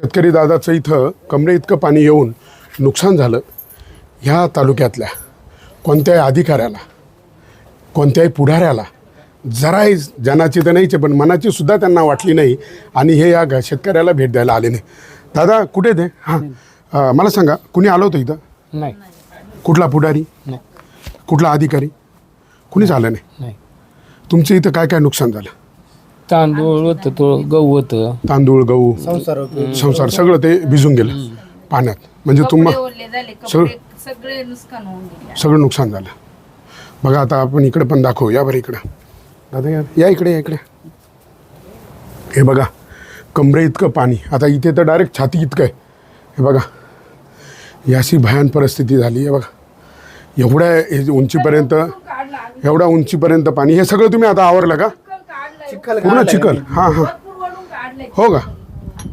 शेतकरी दादाचं इथं कमरे इतकं पाणी येऊन नुकसान झालं ह्या तालुक्यातल्या कोणत्याही अधिकाऱ्याला कोणत्याही पुढाऱ्याला जराही जनाची तर नाहीच पण मनाची सुद्धा त्यांना वाटली नाही आणि हे या शेतकऱ्याला भेट द्यायला आले नाही. दादा कुठे ते हां? मला सांगा कुणी आलं होतं इथं? नाही. कुठला पुढारी? नाही. कुठला अधिकारी? कुणीच आलं नाही? नाही. तुमचं इथं काय काय नुकसान झालं? तांदूळ होतं तो गहू होतं. तांदूळ गहू संसार संसार सगळं ते भिजून गेलं पाण्यात. म्हणजे तुम्हा कपडे ओले झाले सगळं- कपडे सगळे नुकसान होऊन गेले. सगळं नुकसान झालं. बघा आता आपण इकडे पण दाखवू. या बरं इकडं. दादा या या इकडे या इकडे. हे बघा कमरे इतकं पाणी. आता इथे तर डायरेक्ट छाती इतकं आहे. हे बघा ही अशी भयान परिस्थिती झाली. आहे बघा एवढ्या हे उंचीपर्यंत एवढ्या उंचीपर्यंत पाणी. हे सगळं तुम्ही आता आवरलं का? पूर्ण चिखल. हां हां. हो का?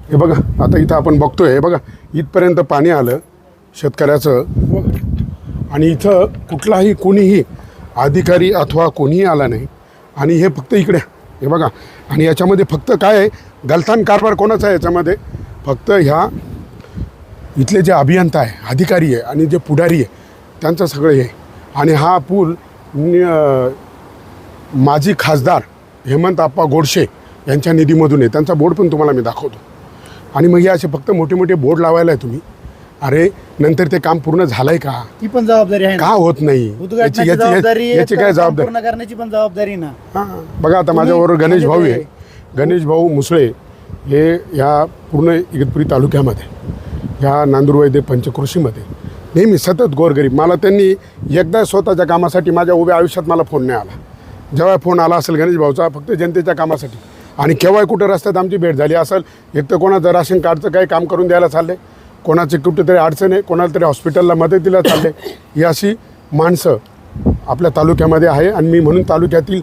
हे बघा आता इथं आपण बघतोय हे बघा इथपर्यंत पाणी आलं शेतकऱ्याचं. आणि इथं कुठलाही कोणीही अधिकारी अथवा कोणीही आला नाही. आणि हे फक्त इकडे हे बघा. आणि याच्यामध्ये फक्त काय आहे? गलथान कारभार कोणाचा आहे याच्यामध्ये? फक्त ह्या इथले जे अभियंता आहे अधिकारी आहे आणि जे पुढारी आहे त्यांचं सगळं हे. आणि हा पूल माजी खासदार हेमंत आप्पा गोडशे यांच्या निधीमधून आहे. त्यांचा बोर्ड पण तुम्हाला मी दाखवतो. आणि मग हे असे फक्त मोठे मोठे बोर्ड लावायला आहे तुम्ही. अरे नंतर ते काम पूर्ण झालंय का? ती पण जबाबदारी आहे का होत नाही? याची याची- याची काय जबाबदारी? पूर्ण करण्याची पण जबाबदारी ना. हां बघा आता माझ्याबरोबर तुम्ही- गणेश भाऊ आहे. म्हणजे- गणेश भाऊ मुसळे हे ह्या पूर्ण इगतपुरी तालुक्यामध्ये ह्या नांदूरवैद्य पंचकृषीमध्ये नेहमी सतत गोरगरीब. मला त्यांनी एकदा स्वतःच्या कामासाठी माझ्या उभ्या आयुष्यात मला फोन नाही आला. जेव्हा फोन आला असेल गणेश भाऊचा फक्त जनतेच्या कामासाठी. आणि केव्हा कुठं रस्त्यात आमची भेट झाली असेल एक तर कोणाचं राशन कार्डचं काही काम करून द्यायला चालले कोणाचे कुठेतरी अडचण आहे कोणाला तरी हॉस्पिटलला मदतीला चालले ही अशी माणसं आपल्या तालुक्यामध्ये आहे. आणि मी म्हणून तालुक्यातील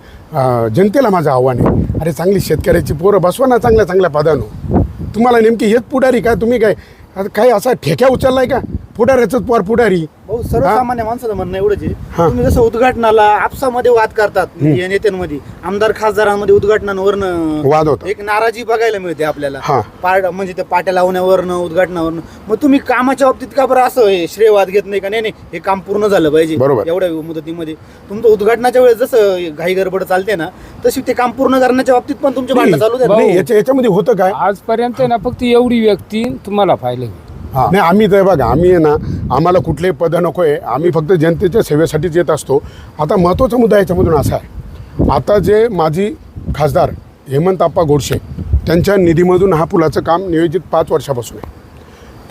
जनतेला माझं आव्हान आहे. अरे चांगली शेतकऱ्याची पोरं बसवा ना चांगल्या चांगल्या पदानं तुम्हाला नेमकी हेच पुढारी काय तुम्ही काय आता काय असा ठेक्या उचललाय का? पुढाऱ्याचंच पोर पुढारी. भाऊ सर्वसामान्य माणसाचं म्हणणं एवढंच आहे. हा. तुम्ही जसं उद्घाटनाला आपसामध्ये वाद करतात या नेत्यांमध्ये आमदार खासदारांमध्ये उद्घाटनांवरनं वाद होता एक नाराजी बघायला मिळते आपल्याला. हा. पाड म्हणजे त्या पाट्या लावण्यावरनं उद्घाटनावरनं. मग तुम्ही कामाच्या बाबतीत का बरं असं हे श्रेयवाद घेत नाही का? नाही नाही हे काम पूर्ण झालं पाहिजे. बरोबर. एवढ्या मुदतीमध्ये. तुमचं उद्घाटनाच्या वेळेस जसं घाई गडबड चालते ना तशी ते काम पूर्ण करण्याच्या बाबतीत पण तुमचे भांडणं चालू नाही याच्या याच्यामध्ये होतं काय? आजपर्यंत ना फक्त एवढी व्यक्ती तुम्हाला पाहिलं नाही आम्ही तर बघा आम्ही आहे ना आम्हाला कुठलेही पदं नको आहे. आम्ही फक्त जनतेच्या सेवेसाठीच येत असतो. आता महत्त्वाचा मुद्दा याच्यामधून असा आहे. आता जे माजी खासदार हेमंत आप्पा गोडसे त्यांच्या निधीमधून हा पुलाचं काम नियोजित पाच वर्षापासून आहे.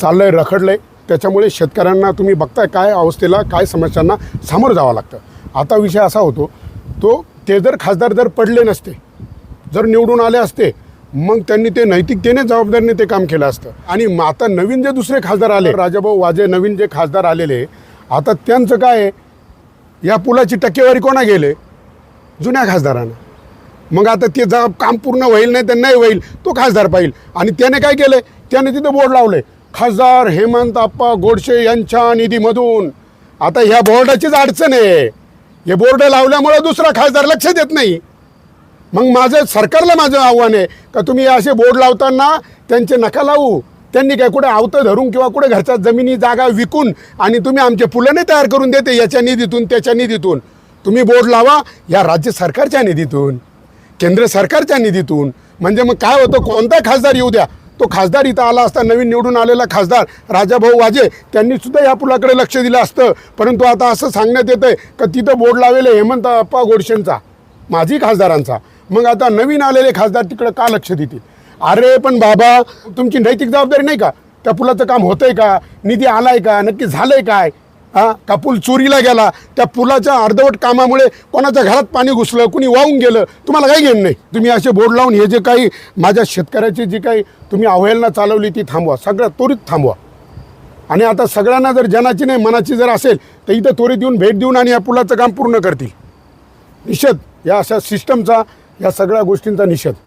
चाललं आहे रखडलं आहे त्याच्यामुळे शेतकऱ्यांना तुम्ही बघताय काय अवस्थेला काय समस्यांना सामोरं जावं लागतं. आता विषय असा होतो तो ते जर खासदार जर पडले नसते जर निवडून आले असते मग त्यांनी ते नैतिकतेने जबाबदारीने ते काम केलं असतं. आणि मग आता नवीन जे दुसरे खासदार आले राजाभाऊ वाजे नवीन जे खासदार आलेले आता त्यांचं काय या पुलाची टक्केवारी कोणा गेले? जुन्या खासदारांना. मग आता ते जबाब काम पूर्ण होईल नाही तर नाही होईल तो खासदार पाहिजे आणि त्याने काय केलं त्याने तिथं बोर्ड लावले खासदार हेमंत आप्पा गोडसे यांच्या निधीमधून. आता ह्या बोर्डाचीच अडचण आहे. हे बोर्ड लावल्यामुळं दुसरा खासदार लक्ष देत नाही. मग माझं सरकारला माझं आव्हान आहे का तुम्ही असे बोर्ड लावताना त्यांचे नका लावू? त्यांनी काय कुठे आवतं धरून किंवा कुठे घरच्या जमिनी जागा विकून आणि तुम्ही आमचे पुलं नाही तयार करून देते याच्या निधीतून त्याच्या निधीतून. तुम्ही बोर्ड लावा या राज्य सरकारच्या निधीतून केंद्र सरकारच्या निधीतून. म्हणजे मग काय होतं कोणता खासदार येऊ द्या? तो खासदार इथं आला असता नवीन निवडून आलेला खासदार राजाभाऊ वाजे त्यांनी सुद्धा या पुलाकडे लक्ष दिलं असतं. परंतु आता असं सांगण्यात येतं आहे का तिथं बोर्ड लावलेलं आहे हेमंत अप्पा गोडशेंचा माजी खासदारांचा. मग आता नवीन आलेले खासदार तिकडं का लक्ष देतील? अरे पण बाबा तुमची नैतिक जबाबदारी नाही का? त्या पुलाचं काम होतंय का? निधी आलाय का? नक्की झालंय काय? हा? का पूल चोरीला गेला? त्या पुलाच्या अर्धवट कामामुळे कोणाच्या घरात पाणी घुसलं कुणी वाहून गेलं? तुम्हाला काही घेणं नाही. तुम्ही असे बोर्ड लावून हे जे काही माझ्या शेतकऱ्याची जी काही तुम्ही अवहेलना चालवली ती थांबवा. सगळं त्वरित थांबवा. आणि आता सगळ्यांना जर जनाची नाही मनाची जर असेल तर इथं त्वरित येऊन भेट देऊन आणि या पुलाचं काम पूर्ण करतील. निषेध. या अशा सिस्टमचा या सगळ्या गोष्टींचा निषेध.